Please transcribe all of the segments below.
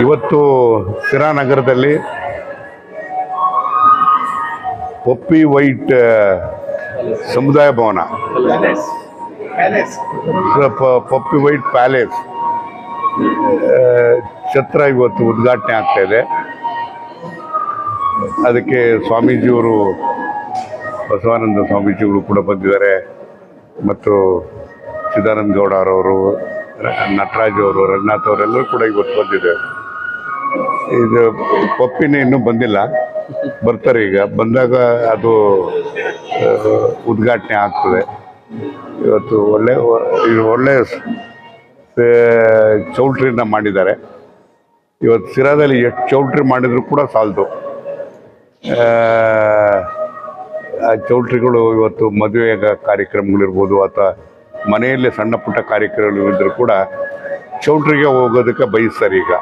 ಇವತ್ತು ಸಿರಾನಗರದಲ್ಲಿ ಪಪ್ಪಿ ವೈಟ್ ಸಮುದಾಯ ಭವನ. Puppy White Palace. ಛತ್ರ ಇವತ್ತು ಉದ್ಘಾಟನೆ ಆಗ್ತಾ ಇದೆ. ಅದಕ್ಕೆ ಸ್ವಾಮೀಜಿಯವರು ಬಸವಾನಂದ ಸ್ವಾಮೀಜಿಗಳು ಕೂಡ ಬಂದಿದ್ದಾರೆ. ಮತ್ತು ಚಿದಾನಂದ ಗೌಡ ಅವರವರು ನಟರಾಜ್ ಅವರು ರಂಗನಾಥ್ ಅವರೆಲ್ಲರೂ ಕೂಡ ಇವತ್ತು ಬಂದಿದ್ದಾರೆ. ಇದು ಪಪ್ಪಿನ ಇನ್ನೂ ಬಂದಿಲ್ಲ. ಬರ್ತಾರೆ ಈಗ. ಬಂದಾಗ ಅದು ಉದ್ಘಾಟನೆ ಆಗ್ತದೆ. ಇವತ್ತು ಒಳ್ಳೆ ಒಳ್ಳೆ ಚೌಲ್ಟ್ರಿನ ಮಾಡಿದ್ದಾರೆ. ಇವತ್ತು ಸಿರಾದಲ್ಲಿ ಎಷ್ಟು ಚೌಲ್ಟ್ರಿ ಮಾಡಿದರೂ ಕೂಡ ಸಾಲದು. ಆ ಚೌಲ್ಟ್ರಿಗಳು ಇವತ್ತು ಮದುವೆ ಕಾರ್ಯಕ್ರಮಗಳಿರ್ಬೋದು, ಅಥವಾ ಮನೆಯಲ್ಲೇ ಸಣ್ಣ ಪುಟ್ಟ ಕಾರ್ಯಕ್ರಮಗಳು ಇದ್ದರೂ ಕೂಡ ಚೌಲ್ಟ್ರಿಗೆ ಹೋಗೋದಕ್ಕೆ ಬಯಸ್ತಾರೆ ಈಗ.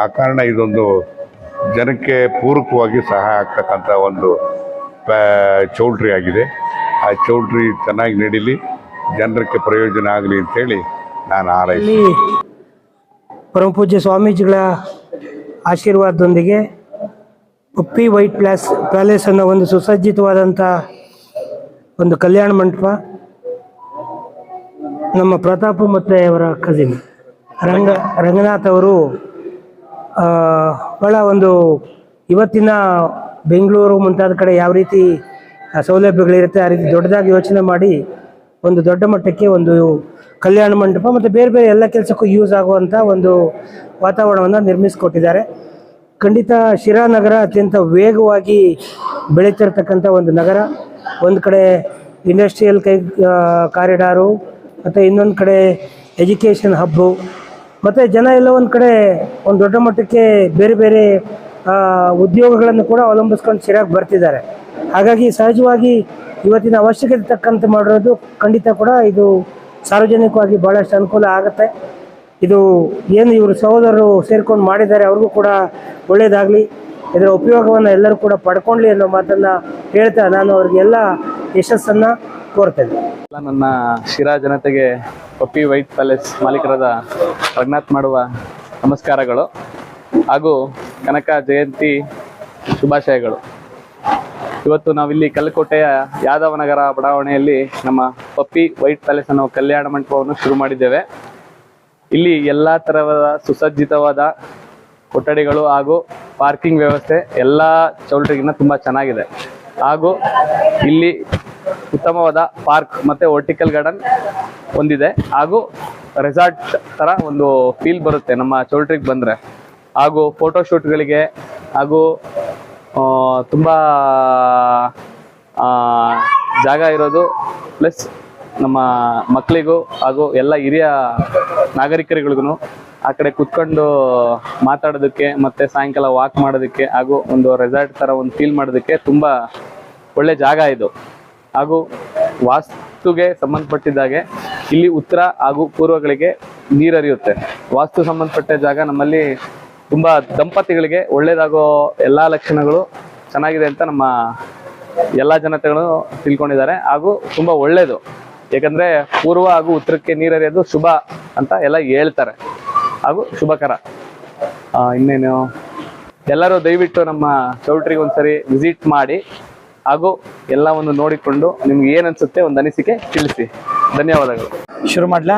ಆ ಕಾರಣ ಇದೊಂದು ಜನಕ್ಕೆ ಪೂರಕವಾಗಿ ಸಹಾಯ ಆಗ್ತಕ್ಕಂಥ ಒಂದು ಚೌಲ್ಟ್ರಿ ಆಗಿದೆ. ಆ ಚೌಲ್ಟ್ರಿ ಚೆನ್ನಾಗಿ ನಡೀಲಿ, ಜನರಿಗೆ ಪ್ರಯೋಜನ ಆಗಲಿ ಅಂತೇಳಿ ನಾನು ಆರೈಸಿ ಪರಮ ಪರಮಪೂಜ್ಯ ಸ್ವಾಮೀಜಿಗಳ ಆಶೀರ್ವಾದದೊಂದಿಗೆ ಉಪ್ಪಿ ವೈಟ್ ಪ್ಲಾಸ್ ಪ್ಯಾಲೇಸ್ ಅನ್ನೋ ಒಂದು ಸುಸಜ್ಜಿತವಾದಂಥ ಒಂದು ಕಲ್ಯಾಣ ಮಂಟಪ ನಮ್ಮ ಪ್ರತಾಪ್ ಮತ್ತು ಅವರ ಕಸಿನ್ ರಂಗ ರಂಗನಾಥ್ ಅವರು ಭಾಳ ಒಂದು ಇವತ್ತಿನ ಬೆಂಗಳೂರು ಮುಂತಾದ ಕಡೆ ಯಾವ ರೀತಿ ಸೌಲಭ್ಯಗಳಿರುತ್ತೆ, ಆ ರೀತಿ ದೊಡ್ಡದಾಗಿ ಯೋಚನೆ ಮಾಡಿ ಒಂದು ದೊಡ್ಡ ಮಟ್ಟಕ್ಕೆ ಒಂದು ಕಲ್ಯಾಣ ಮಂಟಪ ಮತ್ತು ಬೇರೆ ಬೇರೆ ಎಲ್ಲ ಕೆಲಸಕ್ಕೂ ಯೂಸ್ ಆಗುವಂಥ ಒಂದು ವಾತಾವರಣವನ್ನು ನಿರ್ಮಿಸಿಕೊಟ್ಟಿದ್ದಾರೆ. ಖಂಡಿತ ಶಿರಾ ನಗರ ಅತ್ಯಂತ ವೇಗವಾಗಿ ಬೆಳೀತಿರ್ತಕ್ಕಂಥ ಒಂದು ನಗರ. ಒಂದು ಕಡೆ ಇಂಡಸ್ಟ್ರಿಯಲ್ ಕೈ ಕಾರಿಡಾರು, ಮತ್ತು ಇನ್ನೊಂದು ಕಡೆ ಎಜುಕೇಷನ್ ಹಬ್ಬು ಮತ್ತು ಜನ ಎಲ್ಲ ಒಂದು ಕಡೆ ಒಂದು ದೊಡ್ಡ ಮಟ್ಟಕ್ಕೆ ಬೇರೆ ಬೇರೆ ಉದ್ಯೋಗಗಳನ್ನು ಕೂಡ ಅವಲಂಬಿಸ್ಕೊಂಡು ಸರಿಯಾಗಿ ಬರ್ತಿದ್ದಾರೆ. ಹಾಗಾಗಿ ಸಹಜವಾಗಿ ಇವತ್ತಿನ ಅವಶ್ಯಕತೆ ತಕ್ಕಂತೆ ಮಾಡಿರೋದು ಖಂಡಿತ ಕೂಡ ಇದು ಸಾರ್ವಜನಿಕವಾಗಿ ಭಾಳಷ್ಟು ಅನುಕೂಲ ಆಗುತ್ತೆ. ಇದು ಏನು ಇವರು ಸಹೋದರರು ಸೇರ್ಕೊಂಡು ಮಾಡಿದ್ದಾರೆ ಅವ್ರಿಗೂ ಕೂಡ ಒಳ್ಳೆಯದಾಗಲಿ ಇದರ ಉಪಯೋಗವನ್ನು ಎಲ್ಲರೂ ಕೂಡ ಪಡ್ಕೊಳ್ಳಿ ಅನ್ನೋ ಮಾತನ್ನು ಹೇಳ್ತಾ ನಾನು ಅವ್ರಿಗೆಲ್ಲ ಯಶಸ್ಸನ್ನು ಕೋರ್ತೇನೆ. ನನ್ನ ಶಿರಾ ಜನತೆಗೆ ಪಪ್ಪಿ ವೈಟ್ ಪ್ಯಾಲೇಸ್ ಮಾಲೀಕರಾದ ರಂಗನಾಥ್ ಮಾಡುವ ನಮಸ್ಕಾರಗಳು ಹಾಗೂ ಕನಕ ಜಯಂತಿ ಶುಭಾಶಯಗಳು. ಇವತ್ತು ನಾವಿಲ್ಲಿ ಕಲ್ಲಕೋಟೆಯ ಯಾದವನಗರ ಬಡಾವಣೆಯಲ್ಲಿ ನಮ್ಮ ಪಪ್ಪಿ ವೈಟ್ ಪ್ಯಾಲೇಸ್ ಅನ್ನೋ ಕಲ್ಯಾಣ ಮಂಟಪವನ್ನು ಶುರು ಮಾಡಿದ್ದೇವೆ. ಇಲ್ಲಿ ಎಲ್ಲ ತರಹದ ಸುಸಜ್ಜಿತವಾದ ಕೊಠಡಿಗಳು ಹಾಗೂ ಪಾರ್ಕಿಂಗ್ ವ್ಯವಸ್ಥೆ ಎಲ್ಲ ಚೌಲ್ಟ್ರಿಗಿನ್ನ ತುಂಬ ಚೆನ್ನಾಗಿದೆ. ಹಾಗೂ ಇಲ್ಲಿ ಉತ್ತಮವಾದ ಪಾರ್ಕ್ ಮತ್ತು ವರ್ಟಿಕಲ್ ಗಾರ್ಡನ್ ಹೊಂದಿದೆ. ಹಾಗೂ ರೆಸಾರ್ಟ್ ಥರ ಒಂದು ಫೀಲ್ ಬರುತ್ತೆ ನಮ್ಮ ಚೌಲ್ಟ್ರಿಗೆ ಬಂದರೆ. ಹಾಗೂ ಫೋಟೋಶೂಟ್ಗಳಿಗೆ ಹಾಗೂ ತುಂಬ ಜಾಗ ಇರೋದು, ಪ್ಲಸ್ ನಮ್ಮ ಮಕ್ಕಳಿಗೂ ಹಾಗೂ ಎಲ್ಲ ಹಿರಿಯ ನಾಗರಿಕರಿಗಳಿಗೂ ಆ ಕಡೆ ಕುತ್ಕೊಂಡು ಮಾತಾಡೋದಕ್ಕೆ ಮತ್ತೆ ಸಾಯಂಕಾಲ ವಾಕ್ ಮಾಡೋದಕ್ಕೆ ಹಾಗೂ ಒಂದು ರೆಸಾರ್ಟ್ ಥರ ಒಂದು ಫೀಲ್ ಮಾಡೋದಕ್ಕೆ ತುಂಬ ಒಳ್ಳೆ ಜಾಗ ಇದು. ಹಾಗೂ ವಾಸ್ತುಗೆ ಸಂಬಂಧಪಟ್ಟಿದ್ದಾಗೆ ಇಲ್ಲಿ ಉತ್ತರ ಹಾಗೂ ಪೂರ್ವಗಳಿಗೆ ನೀರು ಹರಿಯುತ್ತೆ ವಾಸ್ತು ಸಂಬಂಧಪಟ್ಟ ಜಾಗ ನಮ್ಮಲ್ಲಿ ತುಂಬ ದಂಪತಿಗಳಿಗೆ ಒಳ್ಳೇದಾಗೋ ಎಲ್ಲ ಲಕ್ಷಣಗಳು ಚೆನ್ನಾಗಿದೆ ಅಂತ ನಮ್ಮ ಎಲ್ಲ ಜನತೆಗಳು ತಿಳ್ಕೊಂಡಿದ್ದಾರೆ ಹಾಗೂ ತುಂಬ ಒಳ್ಳೆಯದು ಯಾಕಂದರೆ ಪೂರ್ವ ಹಾಗೂ ಉತ್ತರಕ್ಕೆ ನೀರು ಹರಿಯೋದು ಶುಭ ಅಂತ ಎಲ್ಲ ಹೇಳ್ತಾರೆ. ಹಾಗೂ ಶುಭಕರ. ಇನ್ನೇನು? ಎಲ್ಲರೂ ದಯವಿಟ್ಟು ನಮ್ಮ ಚೌಲ್ಟ್ರಿಗೆ ಒಂದ್ಸರಿ ವಿಸಿಟ್ ಮಾಡಿ ಹಾಗೂ ಎಲ್ಲವನ್ನು ನೋಡಿಕೊಂಡು ನಿಮ್ಗೆ ಏನು ಅನ್ಸುತ್ತೆ ಒಂದು ಅನಿಸಿಕೆ ತಿಳಿಸಿ. ಧನ್ಯವಾದಗಳು. ಶುರು ಮಾಡ್ಲಾ?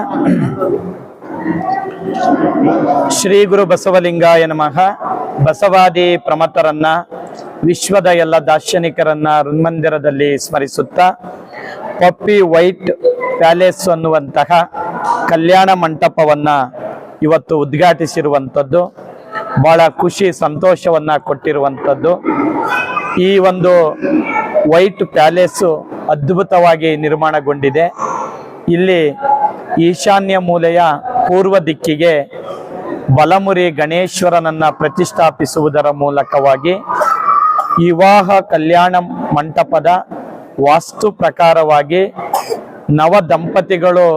ಶ್ರೀ ಗುರು ಬಸವಲಿಂಗಾಯ ನಮಃ. ಬಸವಾದಿ ಪ್ರಮತರನ್ನ, ವಿಶ್ವದ ಎಲ್ಲ ದಾರ್ಶನಿಕರನ್ನ ಹೃನ್ಮಂದಿರದಲ್ಲಿ ಸ್ಮರಿಸುತ್ತಾ, ಪಪ್ಪಿ ವೈಟ್ ಪ್ಯಾಲೇಸ್ ಅನ್ನುವಂತಹ ಕಲ್ಯಾಣ ಮಂಟಪವನ್ನ ಇವತ್ತು ಉದ್ಘಾಟಿಸಿರುವಂಥದ್ದು, ಬಹಳ ಖುಷಿ ಸಂತೋಷವನ್ನ ಕೊಟ್ಟಿರುವಂಥದ್ದು. ಈ ಒಂದು ವೈಟ್ ಪ್ಯಾಲೇಸು ಅದ್ಭುತವಾಗಿ ನಿರ್ಮಾಣಗೊಂಡಿದೆ. ಇಲ್ಲಿ ಈಶಾನ್ಯ ಮೂಲೆಯ ಪೂರ್ವ ದಿಕ್ಕಿಗೆ ಬಲಮುರಿ ಗಣೇಶ್ವರನನ್ನ ಪ್ರತಿಷ್ಠಾಪಿಸುವುದರ ಮೂಲಕವಾಗಿ ವಿವಾಹ ಕಲ್ಯಾಣ ಮಂಟಪದ ವಾಸ್ತು ಪ್ರಕಾರವಾಗಿ ನವ ದಂಪತಿಗಳು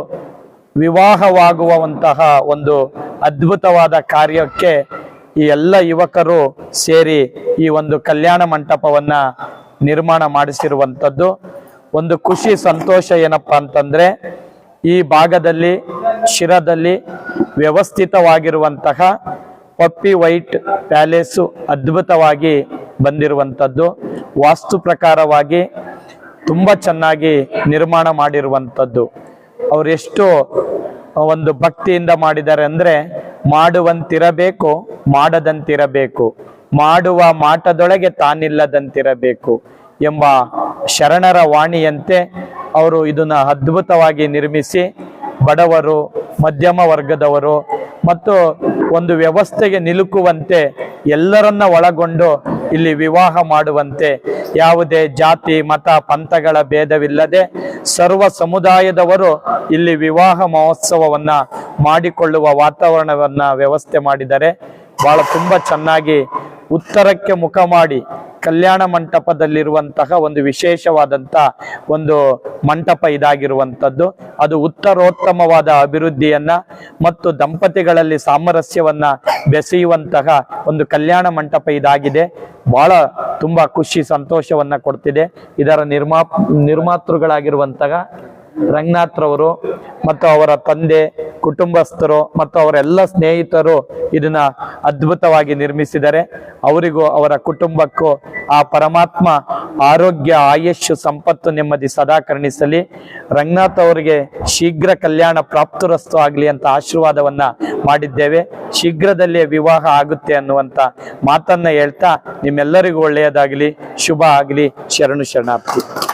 ವಿವಾಹವಾಗುವಂತಹ ಒಂದು ಅದ್ಭುತವಾದ ಕಾರ್ಯಕ್ಕೆ ಈ ಎಲ್ಲ ಯುವಕರು ಸೇರಿ ಈ ಒಂದು ಕಲ್ಯಾಣ ಮಂಟಪವನ್ನ ನಿರ್ಮಾಣ ಮಾಡಿಸಿರುವಂಥದ್ದು. ಒಂದು ಖುಷಿ, ಸಂತೋಷ ಏನಪ್ಪಾ ಅಂತಂದ್ರೆ, ಈ ಭಾಗದಲ್ಲಿ, ಶಿರದಲ್ಲಿ ವ್ಯವಸ್ಥಿತವಾಗಿರುವಂತಹ ಪಪ್ಪಿ ವೈಟ್ ಪ್ಯಾಲೇಸು ಅದ್ಭುತವಾಗಿ ಬಂದಿರುವಂಥದ್ದು. ವಾಸ್ತು ಪ್ರಕಾರವಾಗಿ ತುಂಬ ಚೆನ್ನಾಗಿ ನಿರ್ಮಾಣ ಮಾಡಿರುವಂಥದ್ದು. ಅವರೆಷ್ಟು ಒಂದು ಭಕ್ತಿಯಿಂದ ಮಾಡಿದ್ದಾರೆ ಅಂದರೆ, ಮಾಡುವಂತಿರಬೇಕು, ಮಾಡದಂತಿರಬೇಕು. ಮಾಡುವ ಮಾಟದೊಳಗೆ ತಾನಿಲ್ಲದಂತಿರಬೇಕು ಎಂಬ ಶರಣರ ವಾಣಿಯಂತೆ ಅವರು ಇದನ್ನು ಅದ್ಭುತವಾಗಿ ನಿರ್ಮಿಸಿ ಬಡವರು, ಮಧ್ಯಮ ವರ್ಗದವರು ಮತ್ತು ಒಂದು ವ್ಯವಸ್ಥೆಗೆ ನಿಲುಕುವಂತೆ ಎಲ್ಲರನ್ನ ಒಳಗೊಂಡು ಇಲ್ಲಿ ವಿವಾಹ ಮಾಡುವಂತೆ ಯಾವುದೇ ಜಾತಿ, ಮತ, ಪಂಥಗಳ ಭೇದವಿಲ್ಲದೆ ಸರ್ವ ಸಮುದಾಯದವರು ಇಲ್ಲಿ ವಿವಾಹ ಮಹೋತ್ಸವವನ್ನ ಮಾಡಿಕೊಳ್ಳುವ ವಾತಾವರಣವನ್ನ ವ್ಯವಸ್ಥೆ ಮಾಡಿದ್ದಾರೆ. ಬಹಳ ತುಂಬಾ ಚೆನ್ನಾಗಿ ಉತ್ತರಕ್ಕೆ ಮುಖ ಮಾಡಿ ಕಲ್ಯಾಣ ಮಂಟಪದಲ್ಲಿರುವಂತಹ ಒಂದು ವಿಶೇಷವಾದಂತ ಒಂದು ಮಂಟಪ ಇದಾಗಿರುವಂಥದ್ದು. ಅದು ಉತ್ತರೋತ್ತಮವಾದ ಅಭಿವೃದ್ಧಿಯನ್ನ ಮತ್ತು ದಂಪತಿಗಳಲ್ಲಿ ಸಾಮರಸ್ಯವನ್ನ ಬೆಸೆಯುವಂತಹ ಒಂದು ಕಲ್ಯಾಣ ಮಂಟಪ ಇದಾಗಿದೆ. ಬಹಳ ತುಂಬಾ ಖುಷಿ, ಸಂತೋಷವನ್ನ ಕೊಡ್ತಿದೆ. ಇದರ ನಿರ್ಮಾ ನಿರ್ಮಾತೃಗಳಾಗಿರುವಂತಹ ರಂಗನಾಥ್ರವರು ಮತ್ತು ಅವರ ತಂದೆ, ಕುಟುಂಬಸ್ಥರು ಮತ್ತು ಅವರೆಲ್ಲ ಸ್ನೇಹಿತರು ಇದನ್ನ ಅದ್ಭುತವಾಗಿ ನಿರ್ಮಿಸಿದ್ದಾರೆ. ಅವರಿಗೂ ಅವರ ಕುಟುಂಬಕ್ಕೂ ಆ ಪರಮಾತ್ಮ ಆರೋಗ್ಯ ಆಯುಷ್ ಸಂಪತ್ತು ನೆಮ್ಮದಿ ಸದಾ ಕರುಣಿಸಲಿ. ರಂಗನಾಥ್ ಅವರಿಗೆ ಶೀಘ್ರ ಕಲ್ಯಾಣ ಪ್ರಾಪ್ತರಸ್ತು ಆಗಲಿ ಅಂತ ಆಶೀರ್ವಾದವನ್ನ ಮಾಡಿದ್ದೇವೆ. ಶೀಘ್ರದಲ್ಲೇ ವಿವಾಹ ಆಗುತ್ತೆ ಅನ್ನುವಂತ ಮಾತನ್ನ ಹೇಳ್ತಾ ನಿಮ್ಮೆಲ್ಲರಿಗೂ ಒಳ್ಳೆಯದಾಗಲಿ, ಶುಭ ಆಗಲಿ. ಶರಣು ಶರಣಾರ್ಥಿ.